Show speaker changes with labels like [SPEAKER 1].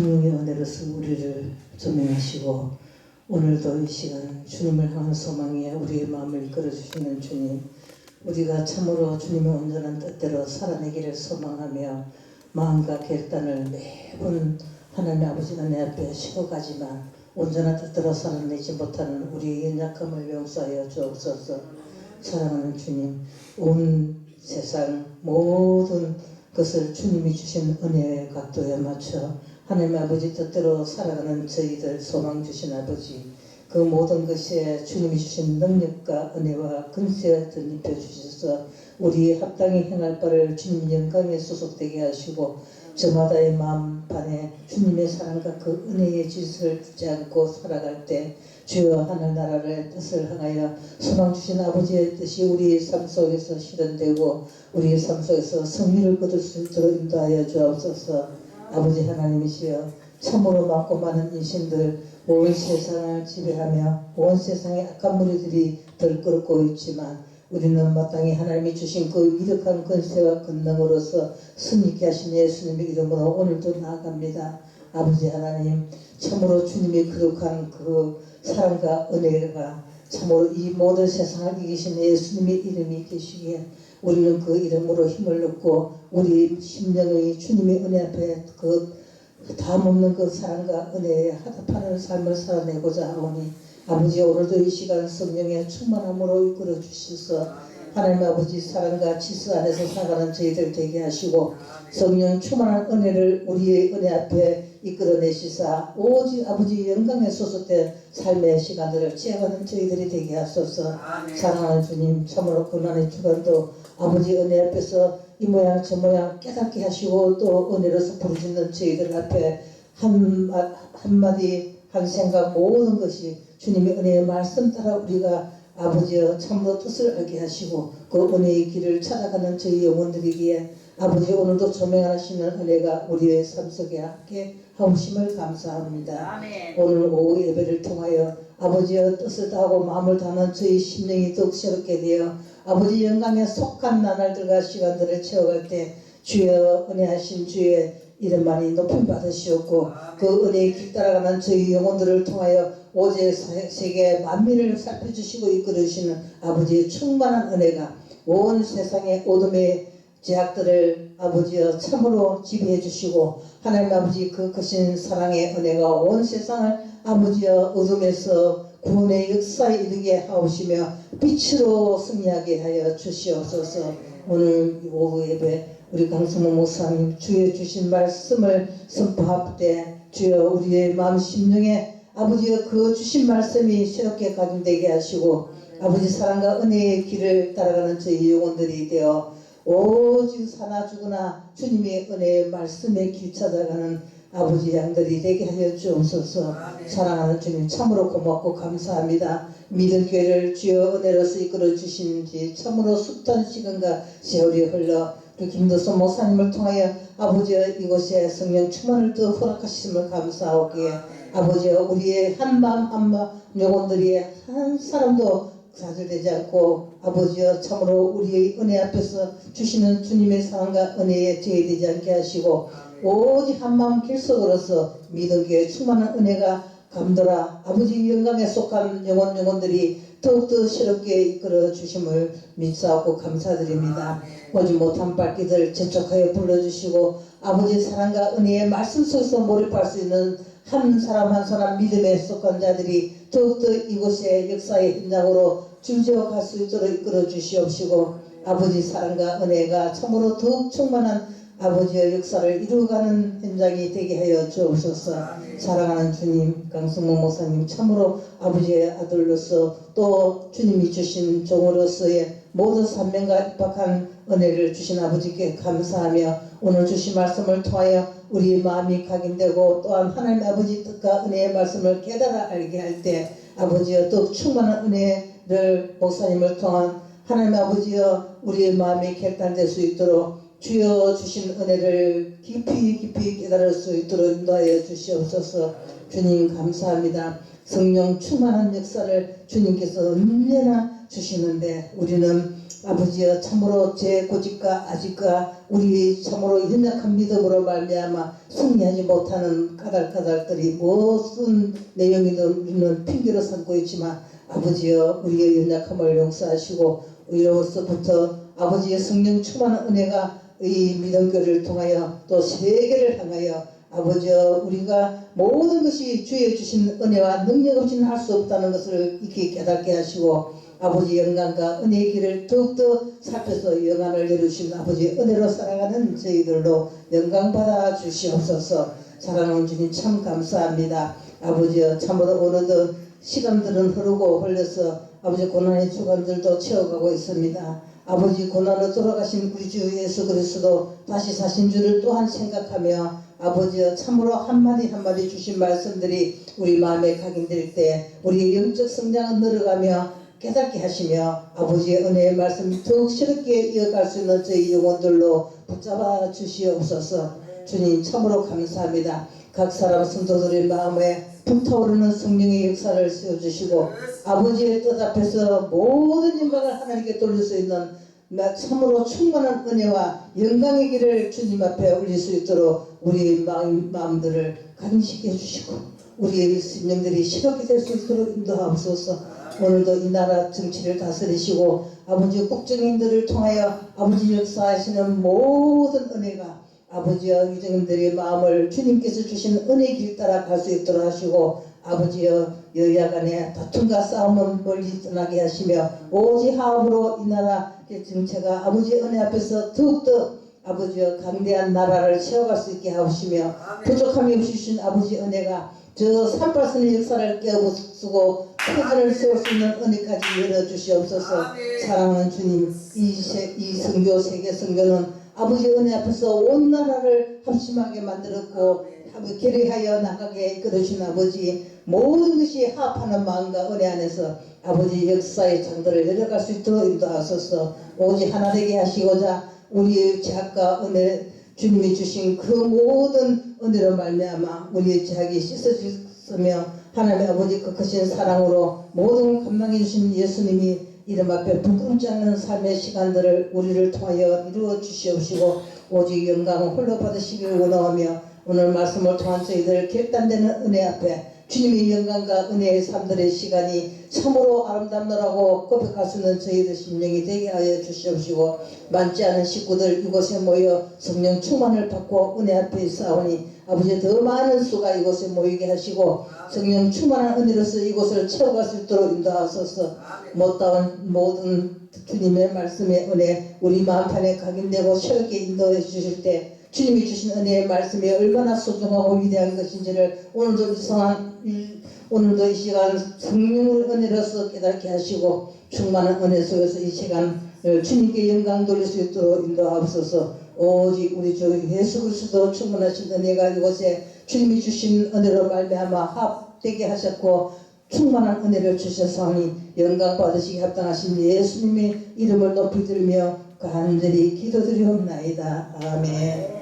[SPEAKER 1] 성령의 은혜로서 우리를 조명하시고 오늘도 이 시간 주님을 향한 소망에 우리의 마음을 이끌어 주시는 주님 우리가 참으로 주님의 온전한 뜻대로 살아내기를 소망하며 마음과 결단을 매번 하나님 아버지 은혜 앞에 쉬어가지만 온전한 뜻대로 살아내지 못하는 우리의 연약함을 용서하여 주옵소서. 사랑하는 주님 온 세상 모든 것을 주님이 주신 은혜의 각도에 맞춰 하나님 아버지 뜻대로 살아가는 저희들 소망 주신 아버지 그 모든 것에 주님이 주신 능력과 은혜와 근세 덧입혀 주셔서 우리 합당히 행할 바를 주님 영광에 소속되게 하시고 저마다의 마음 반에 주님의 사랑과 그 은혜의 질서를 듣지 않고 살아갈 때 주여 하늘나라를 뜻을 향하여 소망 주신 아버지의 뜻이 우리의 삶 속에서 실현되고 우리의 삶 속에서 승리를 거둘 수 있도록 인도하여 주옵소서 아버지 하나님이시여 참으로 많고 많은 인신들 온 세상을 지배하며 온 세상의 악한 무리들이 들끓고 있지만 우리는 마땅히 하나님이 주신 그 위력한 권세와 권능으로서 승리케 하신 예수님의 이름으로 오늘도 나아갑니다. 아버지 하나님 참으로 주님의 거룩한 그 사랑과 은혜가 참으로 이 모든 세상을 이기신 예수님의 이름이 계시기에 우리는 그 이름으로 힘을 얻고 우리 심령의 주님의 은혜 앞에 그 다음없는 그 사랑과 은혜에 하답하는 삶을 살아내고자 하오니 아버지 오늘도 이 시간 성령의 충만함으로 이끌어 주셔서 하나님 아버지 사랑과 지수 안에서 살아가는 저희들 되게 하시고 성령 충만한 은혜를 우리의 은혜 앞에 이끌어내시사 오직 아버지 영광에 소속된 삶의 시간들을 채워가는 저희들이 되게 하소서. 사랑하는 주님 참으로 고난의 주간도 아버지 은혜 앞에서 이 모양 저 모양 깨닫게 하시고 또 은혜로서 부르짖는 저희들 앞에 한, 마- 한마디 한 생각 모든 것이 주님의 은혜의 말씀 따라 우리가 아버지여 참으로 뜻을 알게 하시고 그 은혜의 길을 찾아가는 저희 영혼들이기에 아버지 오늘도 조명하시는 은혜가 우리의 삶 속에 함께 하오심을 감사합니다.
[SPEAKER 2] 아멘.
[SPEAKER 1] 오늘 오후 예배를 통하여 아버지의 뜻을 다하고 마음을 다하는 저희 심령이 더욱 새롭게 되어 아버지 영광에 속한 나날들과 시간들을 채워갈 때 주여 은혜하신 주의 이름만이 높임 받으시옵고 그 은혜의 길 따라가는 저희 영혼들을 통하여 오직 세- 세계 만민을 살펴주시고 이끌으시는 아버지의 충만한 은혜가 온 세상의 어둠의 제약들을 아버지여 참으로 지배해 주시고 하나님 아버지 그 크신 사랑의 은혜가 온 세상을 아버지여 어둠에서 구원의 역사에 이르게 하오시며 빛으로 승리하게 하여 주시옵소서. 오늘 오후 예배 우리 강성모 목사님 주의 주신 말씀을 선포할 때 주여 우리의 마음 심령에 아버지의 그 주신 말씀이 새롭게 각인되게 하시고 아버지 사랑과 은혜의 길을 따라가는 저희 영혼들이 되어 오직 사나 죽으나 주님의 은혜의 말씀에 길 찾아가는 아버지 양들이 되게 하여 주옵소서. 사랑하는 주님 참으로 고맙고 감사합니다. 믿음 교회를 주여 은혜로서 이끌어 주시는지 참으로 숱한 시간과 세월이 흘러 우리 김도선 목사님을 통하여 아버지의 이곳에 성령 충만을 또 허락하심을 감사하기에 아버지여 우리의 한마음 한마음 영혼들이 한 사람도 좌절되지 않고 아버지여 참으로 우리의 은혜 앞에서 주시는 주님의 사랑과 은혜에 제외되지 않게 하시고 오직 한마음 길속으로서 믿음교회 충만한 은혜가 감돌아 아버지 영광에 속한 영혼 영혼들이 더욱더 새롭게 이끌어 주심을 믿사하고 감사드립니다. 오지 못한 발기들 재촉하여 불러주시고 아버지 사랑과 은혜의 말씀 속에서 몰입할 수 있는 한 사람 한 사람 믿음에 속한 자들이 더욱더 이곳의 역사의 현장으로 수 있도록 이끌어 주시옵시고 아버지 사랑과 은혜가 참으로 더욱 충만한 아버지의 역사를 이루어가는 현장이 되게 하여 주옵소서. 사랑하는 주님 강승모 목사님 참으로 아버지의 아들로서 또 주님이 주신 종으로서의 모든 산명과 입박한 은혜를 주신 아버지께 감사하며 오늘 주신 말씀을 통하여 우리 마음이 각인되고 또한 하나님 아버지 뜻과 은혜의 말씀을 깨달아 알게 할 때 아버지여 또 충만한 은혜 를 목사님을 통한 하나님 아버지여 우리의 마음이 결단될 수 있도록 주여 주신 은혜를 깊이 깊이 깨달을 수 있도록 인도하여 주시옵소서. 주님 감사합니다. 성령 충만한 역사를 주님께서 언제나 주시는데 우리는 아버지여 참으로 제 고집과 아직과 우리 참으로 연약한 믿음으로 말미암아 승리하지 못하는 까닭까닭들이 무슨 내용이든 핑계로 삼고 있지만 아버지여 우리의 연약함을 용서하시고 이로부터 아버지의 성령 충만한 은혜가 이 믿음교를 통하여 또 세계를 향하여 아버지여 우리가 모든 것이 주의 주신 은혜와 능력 없이는 할 수 없다는 것을 익히 깨닫게 하시고 아버지 영광과 은혜의 길을 더욱더 살펴서 영안을 이루신 아버지 은혜로 살아가는 저희들로 영광 받아 주시옵소서. 사랑하는 주님 참 감사합니다. 아버지여 참으로 어느덧 시간들은 흐르고 흘려서 아버지 고난의 주간들도 채워가고 있습니다. 아버지 고난으로 돌아가신 우리 주 예수 그리스도 다시 사신 줄을 또한 생각하며 아버지여 참으로 한마디 한마디 주신 말씀들이 우리 마음에 각인될 때 우리의 영적 성장은 늘어가며 깨닫게 하시며 아버지의 은혜의 말씀 더욱 새롭게 이어갈 수 있는 저희 영혼들로 붙잡아 주시옵소서. 주님 참으로 감사합니다. 각 사람 성도들의 마음에 불타오르는 성령의 역사를 세워주시고 아버지의 뜻 앞에서 모든 영광을 하나님께 돌릴 수 있는 나 참으로 충만한 은혜와 영광의 길을 주님 앞에 올릴 수 있도록 우리의 마음, 마음들을 간직해 주시고 우리의 심령들이 새롭게 될수 있도록 인도하옵소서. 오늘도 이 나라 정치를 다스리시고 아버지 국정인들을 통하여 아버지 역사하시는 모든 은혜가 아버지여 유정인들의 마음을 주님께서 주신 은혜 길 따라 갈 수 있도록 하시고 아버지여 여야 간의 다툼과 싸움은 멀리 떠나게 하시며 오직 화합으로 이 나라 정체가 아버지의 은혜 앞에서 더욱더 아버지여 강대한 나라를 세워갈 수 있게 하시며 부족함이 없이 주신 아버지 은혜가 저 산발선의 역사를 깨어부수고 터전을 세울 수 있는 은혜까지 열어주시옵소서. 사랑하는 주님 이, 세, 이 성교 세계 성교는 아버지 은혜 앞에서 온 나라를 합심하게 만들었고 결의하여 나가게 이끌어주신 아버지 모든 것이 합하는 마음과 은혜 안에서 아버지 역사의 장들을 내려갈 수 있도록 인도하소서. 오직 하나 되게 하시고자 우리의 제약과 은혜 주님이 주신 그 모든 은혜로 말미암아 우리의 제약이 씻어졌으며 하나님의 아버지 그 크신 사랑으로 모든 감당해 주신 예수님이 이름 앞에 부끄럽지 않는 삶의 시간들을 우리를 통하여 이루어 주시옵시고 오직 영광을 홀로 받으시길 원하며 오늘 말씀을 통한 저희들 결단되는 은혜 앞에 주님의 영광과 은혜의 삶들의 시간이 참으로 아름답노라고 고백할 수 있는 저희들 심령이 되게 하여 주시옵시고 많지 않은 식구들 이곳에 모여 성령 충만을 받고 은혜 앞에 싸우니 아버지 더 많은 수가 이곳에 모이게 하시고 성령 충만한 은혜로서 이곳을 채워갈 수 있도록 인도하소서. 못다운 모든 주님의 말씀의 은혜 우리 마음판에 각인되고 새롭게 인도해 주실 때 주님이 주신 은혜의 말씀이 얼마나 소중하고 위대한 것인지를 오늘도 이상한 이- 오늘도 이 시간 성령의 은혜로서 깨닫게 하시고 충만한 은혜 속에서 이 시간 주님께 영광 돌릴 수 있도록 인도하옵소서 오직 우리 주 예수 그리스도 충만하신 은혜가 이곳에 주님이 주신 은혜로 말미암아 합되게 하셨고 충만한 은혜를 주셔서니 영광 받으시기 합당하신 예수님의 이름을 높이 들며 간절히 기도드리옵나이다. 아멘.